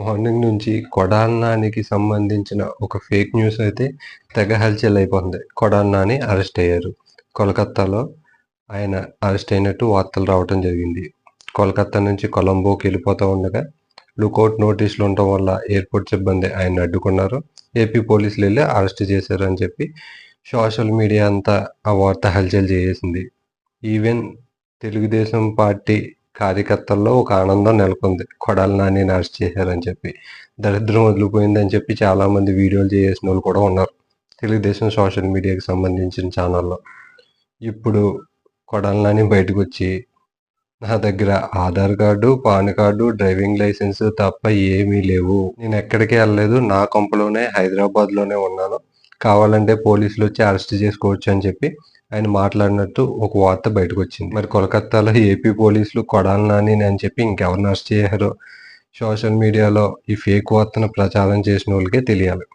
Morning నుంచి కొడాన్నానికి సంబంధించిన ఒక ఫేక్ న్యూస్ అయితే తెగ హల్చల్ అయిపోతుంది. కొడాన్నాని అరెస్ట్ అయ్యారు. కోలకత్తాలో ఆయన అరెస్ట్ అయినట్టు వార్తలు రావడం జరిగింది. కోల్కత్తా నుంచి కొలంబోకి వెళ్ళిపోతూ ఉండగా లుకౌట్ నోటీసులు ఉండటం వల్ల ఎయిర్పోర్ట్ సిబ్బంది ఆయన అడ్డుకున్నారు. ఏపీ పోలీసులు వెళ్ళి అరెస్ట్ చేశారు అని చెప్పి సోషల్ మీడియా అంతా ఆ వార్త హల్చల్ చేసేసింది. ఈవెన్ తెలుగుదేశం పార్టీ కార్యకర్తల్లో ఒక ఆనందం నెలకొంది. కొడాలి నాని అరెస్ట్ చేశారని చెప్పి. దరిద్రం వదిలిపోయిందని చెప్పి చాలా మంది వీడియోలు చేసిన వాళ్ళు కూడా ఉన్నారు. తెలుగుదేశం సోషల్ మీడియాకి సంబంధించిన ఛానల్లో. ఇప్పుడు కొడాలి నాని బయటకు వచ్చి నా దగ్గర Aadhaar card PAN card driving licence తప్ప ఏమీ లేవు. నేను ఎక్కడికి వెళ్ళలేదు. నా కొంపలోనే హైదరాబాద్లోనే ఉన్నాను. కావాలంటే పోలీసులు వచ్చి అరెస్ట్ చేసుకోవచ్చు అని చెప్పి ఆయన మాట్లాడినట్టు ఒక వార్త బయటకు వచ్చింది మరి కోల్కత్తాలో ఏపీ పోలీసులు కొడాలి నాని అని చెప్పి ఇంకెవరిని అరెస్ట్ చేశారో సోషల్ మీడియాలో ఈ ఫేక్ వార్తను ప్రచారం చేసిన వాళ్ళకే తెలియాలి.